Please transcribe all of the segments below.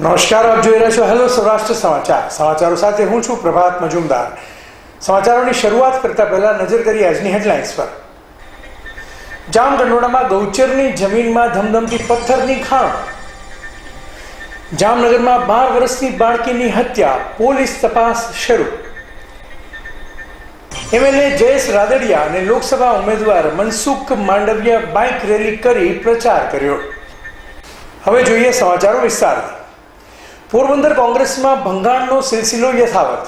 નમસ્કાર, આપ જોઈ રહ્યા છો હેલો સૌરાષ્ટ્ર સમાચાર. સમાચારો સાથે હું છું પ્રભાત મજુમદાર. સમાચારોની શરૂઆત કરતા પહેલા નજર કરી આજની હેડલાઇન્સ પર. જામગંડોળામાં ગૌચરની જમીનમાં ધમધમતી પથ્થરની ખાણ. જામનગરમાં બાર વર્ષની બાળકીની હત્યા, પોલીસ તપાસ શરૂ. એમએલએ જયેશ રાદડિયા અને લોકસભા ઉમેદવાર મનસુખ માંડવિયા બાઇક રેલી કરી પ્રચાર કર્યો. હવે જોઈએ સમાચારો વિસ્તારથી. પોરબંદર કોંગ્રેસમાં ભંગાણનો સિલસિલો યથાવત.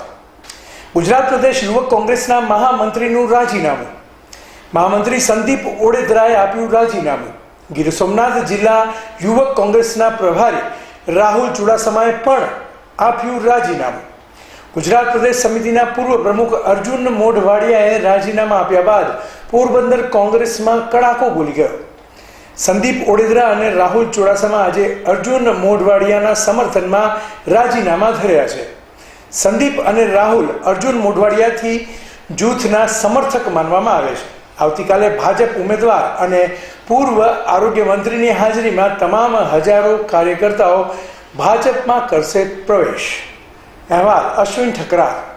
ગુજરાત પ્રદેશ યુવક કોંગ્રેસના મહામંત્રીનું રાજીનામું. મહામંત્રી સંદીપ ઓડેદરાએ આપ્યું રાજીનામું. ગીર સોમનાથ જિલ્લા યુવક કોંગ્રેસના પ્રભારી રાહુલ ચુડાસમાએ પણ આપ્યું રાજીનામું. ગુજરાત પ્રદેશ સમિતિના પૂર્વ પ્રમુખ અર્જુન મોઢવાડિયાએ રાજીનામા આપ્યા બાદ પોરબંદર કોંગ્રેસમાં કડાકો બોલી ગયો. સંદીપ ઓડેદરા અને રાહુલ ચુડાસમા આજે અર્જુન મોઢવાડિયાના સમર્થનમાં રાજીનામા ધર્યા છે. સંદીપ અને રાહુલ અર્જુન મોઢવાડિયાથી જૂથના સમર્થક માનવામાં આવે છે. આવતીકાલે ભાજપ ઉમેદવાર અને પૂર્વ આરોગ્ય મંત્રીની હાજરીમાં તમામ હજારો કાર્યકર્તાઓ ભાજપમાં કરશે પ્રવેશ. અહેવાલ અશ્વિન ઠકરાર.